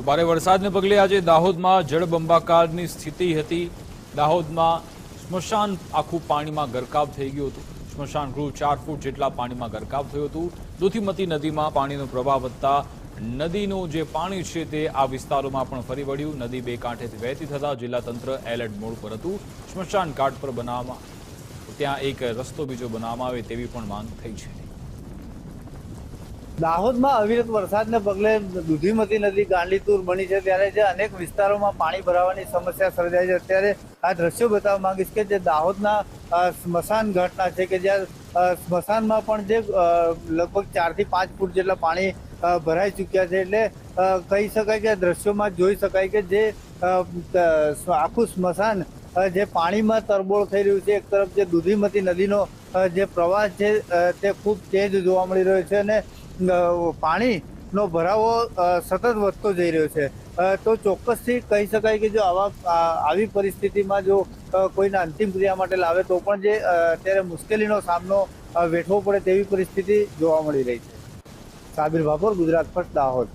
તો ભારે વરસાદને પગલે આજે દાહોદમાં જળબંબાકારની સ્થિતિ હતી. દાહોદમાં સ્મશાન આખું પાણીમાં ગરકાવ થઈ ગયું હતું. સ્મશાન ગૃહ ચાર ફૂટ જેટલા પાણીમાં ગરકાવ થયું હતું. દુથીમતી નદીમાં પાણીનો પ્રવાહ વધતા નદીનું જે પાણી છે તે આ વિસ્તારોમાં પણ ફરી વળ્યું. નદી બે કાંઠેથી વહેતી થતાં જિલ્લા તંત્ર એલર્ટ મોડ પર હતું. સ્મશાન ઘાટ પર બનાવવામાં ત્યાં એક રસ્તો બીજો બનાવવામાં આવે તેવી પણ માંગ થઈ છે. દાહોદમાં અવિરત વરસાદને પગલે દુધીમતી નદી ગાંડીતુર બની છે ત્યારે જે અનેક વિસ્તારોમાં પાણી ભરાવાની સમસ્યા સર્જાય છે. અત્યારે આ દ્રશ્યો બતાવવા માંગીશ કે જે દાહોદના સ્મશાન ઘાટના છે કે જ્યાં સ્મશાનમાં પણ જે લગભગ ચારથી પાંચ ફૂટ જેટલા પાણી ભરાઈ ચૂક્યા છે એટલે કહી શકાય કે દ્રશ્યોમાં જોઈ શકાય કે જે આખું સ્મશાન જે પાણીમાં તરબોળ થઈ રહ્યું છે, એક તરફ જે દુધીમતી નદીનો જે પ્રવાહ છે તે ખૂબ તેજ જોવા મળી રહ્યો છે અને પાણીનો ભરાવો સતત વધતો જઈ રહ્યો છે. તો ચોક્કસથી કહી શકાય કે જો આવા આવી પરિસ્થિતિમાં જો કોઈના અંતિમ ક્રિયા માટે લાવે તો પણ જે અત્યારે મુશ્કેલીનો સામનો વેઠવો પડે તેવી પરિસ્થિતિ જોવા મળી રહી છે. સાબિર ભાભોર, ગુજરાત ફર્સ્ટ, દાહોદ.